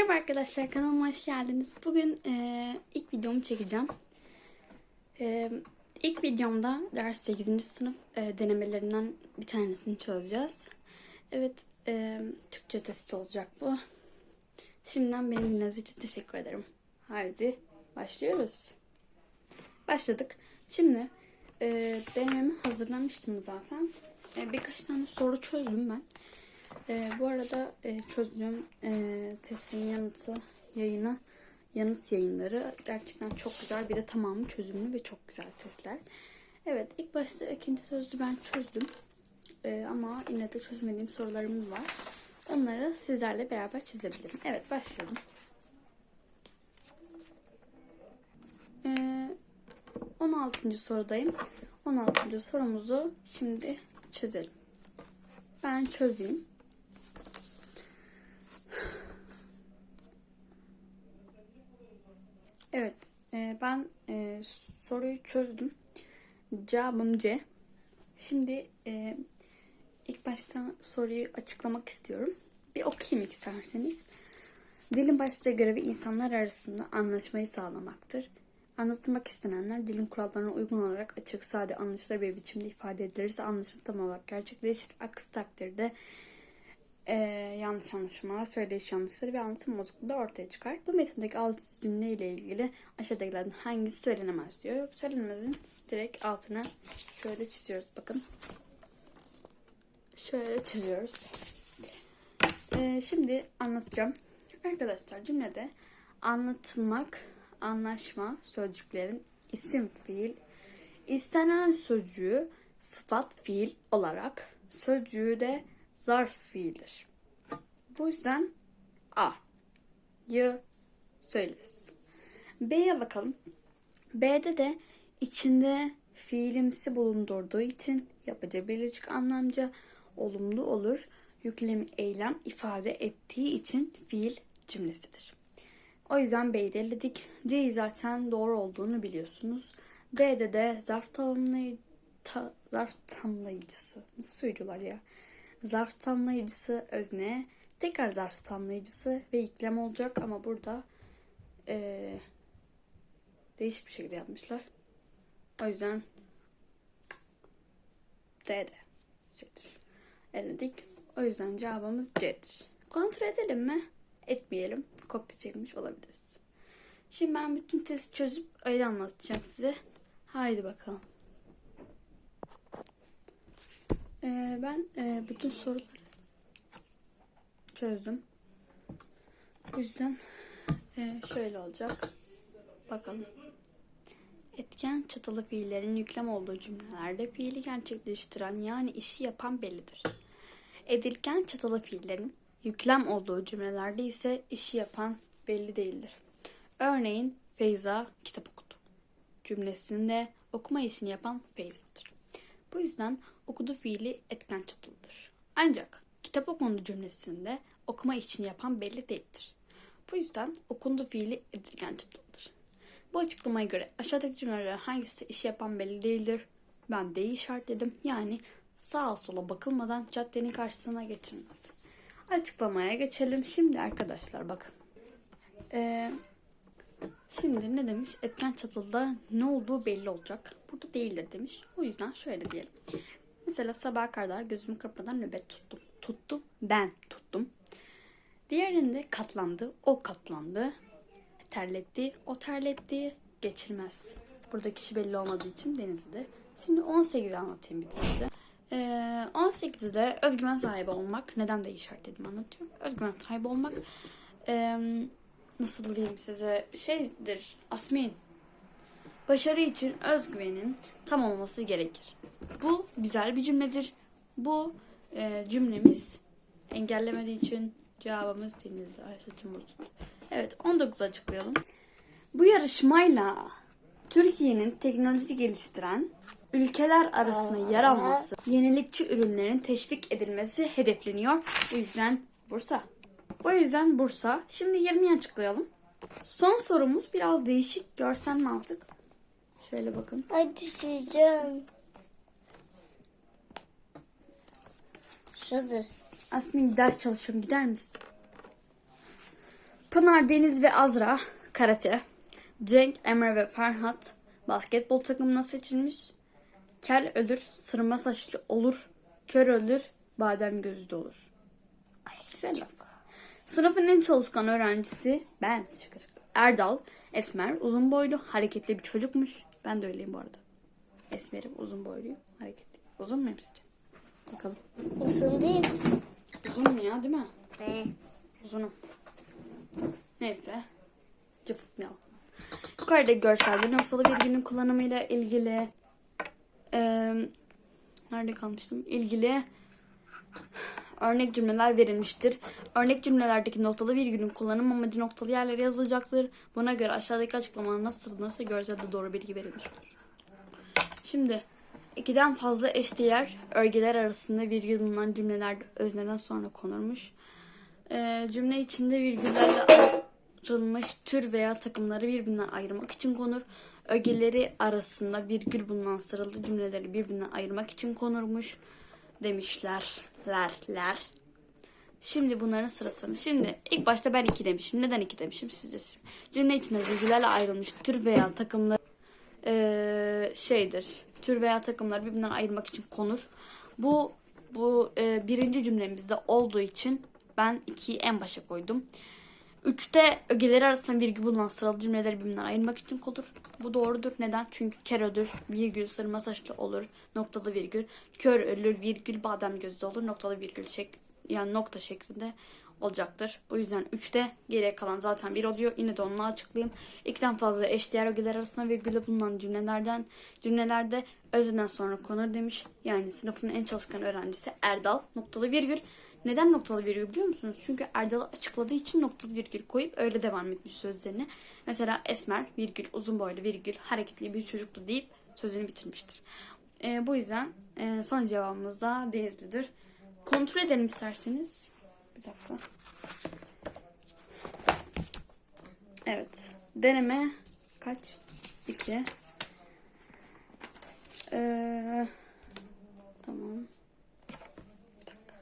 Merhaba arkadaşlar kanalıma hoş geldiniz. Bugün e, ilk videomu çekeceğim. E, ilk videomda ders 8. sınıf e, denemelerinden bir tanesini çözeceğiz. Evet e, Türkçe testi olacak bu. Şimdiden beni dinlediğiniz için teşekkür ederim. Haydi başlıyoruz. Başladık. Şimdi e, denememi hazırlamıştım zaten. E, birkaç tane soru çözdüm ben. Ee, bu arada e, çözdüğüm e, testin yanıtı yayını yanıt yayınları gerçekten çok güzel. Bir de tamamı çözümlü ve çok güzel testler. Evet ilk başta ikinci sözlü ben çözdüm. Ee, ama yine de çözmediğim sorularım var. Onları sizlerle beraber çözebilirim. Evet başlayalım. Ee, 16. sorudayım. 16. sorumuzu şimdi çözelim. Ben çözeyim. Evet, e, ben e, soruyu çözdüm. Cevabım C. Şimdi e, ilk başta soruyu açıklamak istiyorum. Bir okuyayım isterseniz. Dilin başlıca görevi insanlar arasında anlaşmayı sağlamaktır. Anlatılmak istenenler dilin kurallarına uygun olarak açık, sade, anlaşılır bir biçimde ifade edilirse anlaşılma tam olarak gerçekleşir. Aksi takdirde e, yanlış anlaşılmalar, söyleyiş yanlışları ve anlatım bozukluğu ortaya çıkar. Bu metindeki altı cümle ile ilgili aşağıdakilerden hangisi söylenemez diyor. Söylenemezin direkt altına şöyle çiziyoruz. Bakın. Şöyle çiziyoruz. E, şimdi anlatacağım. Arkadaşlar cümlede anlatılmak, anlaşma sözcüklerin isim fiil, istenen sözcüğü sıfat fiil olarak sözcüğü de zarf fiildir. Bu yüzden A. Y söyleriz. B'ye bakalım. B'de de içinde fiilimsi bulundurduğu için yapıcı birleşik anlamca olumlu olur. Yüklem eylem ifade ettiği için fiil cümlesidir. O yüzden B'yi de eledik. C'yi zaten doğru olduğunu biliyorsunuz. D'de de zarf tamamlayıcı, ta, zarf tamlayıcısı. Nasıl söylüyorlar ya? Zarf tamlayıcısı özne, tekrar zarf tamlayıcısı ve yüklem olacak ama burada ee, değişik bir şekilde yapmışlar. O yüzden D'de C'dir. Eledik. O yüzden cevabımız C'dir. Kontrol edelim mi? Etmeyelim. Kopya çekmiş olabiliriz. Şimdi ben bütün testi çözüp öyle anlatacağım size. Haydi bakalım. Ee, ben e, bütün soruları çözdüm. O yüzden e, şöyle olacak. Bakalım. Etken çatılı fiillerin yüklem olduğu cümlelerde fiili gerçekleştiren yani işi yapan bellidir. Edilgen çatılı fiillerin yüklem olduğu cümlelerde ise işi yapan belli değildir. Örneğin Feyza kitap okudu. Cümlesinde okuma işini yapan Feyza'dır. Bu yüzden okudu fiili etken çatılıdır. Ancak kitap okundu cümlesinde okuma işini yapan belli değildir. Bu yüzden okundu fiili edilgen çatılıdır. Bu açıklamaya göre aşağıdaki cümleler hangisi işi yapan belli değildir? Ben D'yi işaretledim. Yani sağa sola bakılmadan caddenin karşısına geçilmez. Açıklamaya geçelim. Şimdi arkadaşlar bakın. Ee, şimdi ne demiş? Etken çatılıda ne olduğu belli olacak. Burada değildir demiş. O yüzden şöyle diyelim. Mesela sabah kadar gözümü kırpmadan nöbet tuttum. Tuttum. Ben tuttum. Diğerinde katlandı. O katlandı. Terletti. O terletti. Geçilmez. Burada kişi belli olmadığı için Denizli'dir. Şimdi 18'i anlatayım bir de size. Ee, 18'de özgüven sahibi olmak. Neden de işaretledim anlatıyorum. Özgüven sahibi olmak ee, nasıl diyeyim size şeydir Asmin. Başarı için özgüvenin tam olması gerekir. Bu güzel bir cümledir. Bu e, cümlemiz engellemediği için cevabımız denizli. Ay saçım bozuldu. Evet 19 açıklayalım. Bu yarışmayla Türkiye'nin teknoloji geliştiren ülkeler arasında yer alması, yenilikçi ürünlerin teşvik edilmesi hedefleniyor. Bu yüzden Bursa. O yüzden Bursa. Şimdi 20'yi açıklayalım. Son sorumuz biraz değişik görsel mantık. Şöyle bakın. Ay düşeceğim. Şudur. Asmin ders çalışıyorum gider misin? Pınar, Deniz ve Azra karate. Cenk, Emre ve Ferhat basketbol takımına seçilmiş. Kel ölür, sırma saçlı olur, kör ölür, badem gözü de olur. Ay, güzel laf. Sınıfın en çalışkan öğrencisi ben. Erdal, esmer, uzun boylu, hareketli bir çocukmuş. Ben de öyleyim bu arada. Esmerim, uzun boyluyum, hareketli. Uzun muyum sizce? Bakalım. Uzun değil misin? Uzun mu ya değil mi? Be. Uzunum. Neyse. Cıfıtmayalım. Yukarıda görselde noktalı virgülün kullanımıyla ilgili eee nerede kalmıştım? İlgili örnek cümleler verilmiştir. Örnek cümlelerdeki noktalı virgülün kullanım amacı noktalı yerlere yazılacaktır. Buna göre aşağıdaki açıklamalar nasıl nasıl görselde doğru bilgi verilmiş olur. Şimdi ikiden fazla eşdeğer örgeler arasında virgül bulunan cümleler özneden sonra konurmuş. Ee, cümle içinde virgüllerle ayrılmış tür veya takımları birbirinden ayırmak için konur. Ögeleri arasında virgül bulunan sıralı cümleleri birbirinden ayırmak için konurmuş demişler. Ler, ler. Şimdi bunların sırasını. Şimdi ilk başta ben iki demişim. Neden iki demişim? Siz de şimdi. Cümle içinde virgüllerle ayrılmış tür veya takımları eee, şeydir. Tür veya takımları birbirinden ayırmak için konur. Bu bu e, birinci cümlemizde olduğu için ben 2'yi en başa koydum. Üçte ögeleri arasında virgül bulunan sıralı cümleleri birbirinden ayırmak için konur. Bu doğrudur. Neden? Çünkü ker ölür, virgül, sırma saçlı olur, noktalı virgül. Kör ölür, virgül, badem gözlü olur, noktalı virgül şek yani nokta şeklinde olacaktır. Bu yüzden 3'te geriye kalan zaten 1 oluyor. Yine de onu açıklayayım. İkiden fazla eşdeğer ögeler arasında virgülde bulunan cümlelerden cümlelerde özeden sonra konur demiş. Yani sınıfın en çalışkan öğrencisi Erdal noktalı virgül. Neden noktalı virgül biliyor musunuz? Çünkü Erdal açıkladığı için noktalı virgül koyup öyle devam etmiş sözlerine. Mesela esmer virgül uzun boylu virgül hareketli bir çocuktu deyip sözünü bitirmiştir. Ee, bu yüzden e, son cevabımız da Denizli'dir. Kontrol edelim isterseniz. Bir dakika. Evet. Deneme kaç? 2. Ee, tamam. Bir dakika.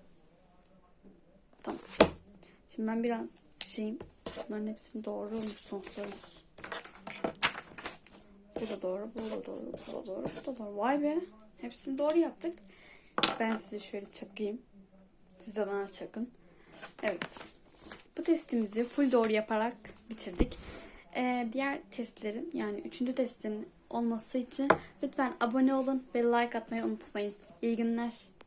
Tamam. Şimdi ben biraz şeyim. Bunların hepsini doğru olmuş son sorumuz. Bu da doğru, bu da doğru, bu da doğru, bu da doğru. Vay be. Hepsini doğru yaptık. Ben size şöyle çakayım. Siz de bana çakın. Evet. Bu testimizi full doğru yaparak bitirdik. Ee, diğer testlerin yani üçüncü testin olması için lütfen abone olun ve like atmayı unutmayın. İyi günler.